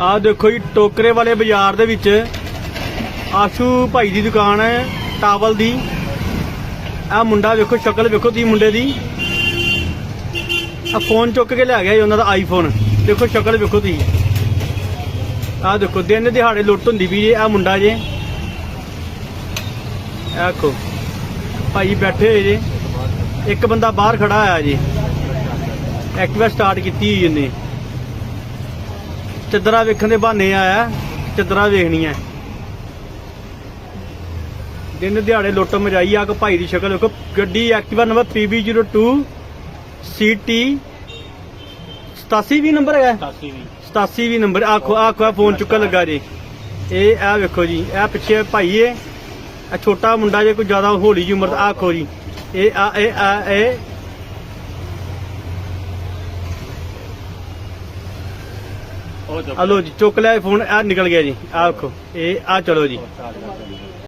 ਆਹ ਦੇਖੋ ਜੀ, ਟੋਕਰੇ ਵਾਲੇ ਬਾਜ਼ਾਰ ਦੇ ਵਿੱਚ ਆਸ਼ੂ ਭਾਈ ਦੀ ਦੁਕਾਨ ਹੈ, ਟਾਵਲ ਦੀ। ਆ ਮੁੰਡਾ ਵੇਖੋ, ਸ਼ਕਲ ਵੇਖੋ ਤੀ ਮੁੰਡੇ ਦੀ। ਆ ਫੋਨ ਚੁੱਕ ਕੇ ਲੈ ਗਿਆ ਜੀ ਉਹਨਾਂ ਦਾ ਆਈਫੋਨ ਦੇਖੋ, ਸ਼ਕਲ ਵੇਖੋ ਤੀ ਆ ਦੇਖੋ, ਦਿਨ ਦਿਹਾੜੇ ਲੁੱਟ ਹੁੰਦੀ ਵੀ ਜੇ ਆ ਮੁੰਡਾ ਜੇ। ਇਹ ਦੇਖੋ, ਭਾਈ ਬੈਠੇ ਹੋਏ ਜੇ। ਇੱਕ ਬੰਦਾ ਬਾਹਰ ਖੜਾ ਆਇਆ ਜੀ। ਐਕਟਿਵਾ ਸਟਾਰਟ ਕੀਤੀ ਹੋਈ ਉਹਨੇ। ਚੱਦਰਾ ਵੇਖਣ ਦੇ ਬਹਾਨੇ ਆਇਆ ਚੱਦਰਾ ਵੇਖਣੀਆਂ ਦਿਨ ਦਿਹਾੜੇ ਲੁੱਟ ਮਜਾਈ ਆ ਕਿ ਭਾਈ ਦੀ ਸ਼ਕਲ ਵੇਖੋ। ਗੱਡੀ ਐਕਟਿਵਾ ਨੰਬਰ PB02 CT 87 ਵੀ ਨੰਬਰ ਹੈਗਾ 87 ਵੀ ਨੰਬਰ ਆਖੋ ਆਖੋ ਫੋਨ ਚੁੱਕਣ ਲੱਗਾ ਜੀ। ਇਹ ਆ ਵੇਖੋ ਜੀ ਇਹ ਪਿੱਛੇ ਭਾਈ ਏ ਆ ਛੋਟਾ ਮੁੰਡਾ ਜੇ ਕੋਈ ਜ਼ਿਆਦਾ ਹੌਲੀ ਜੀ ਉਮਰ ਦਾ ਆਖੋ ਜੀ। ਇਹ ਆ ਇਹ ਆ ਇਹ ਉਹ ਆ ਲੋ ਜੀ, ਚੁੱਕ ਲਿਆ ਫੋਨ ਆ ਨਿਕਲ ਗਿਆ ਜੀ ਆ ਰੱਖੋ ਇਹ ਆ ਚਲੋ ਜੀ।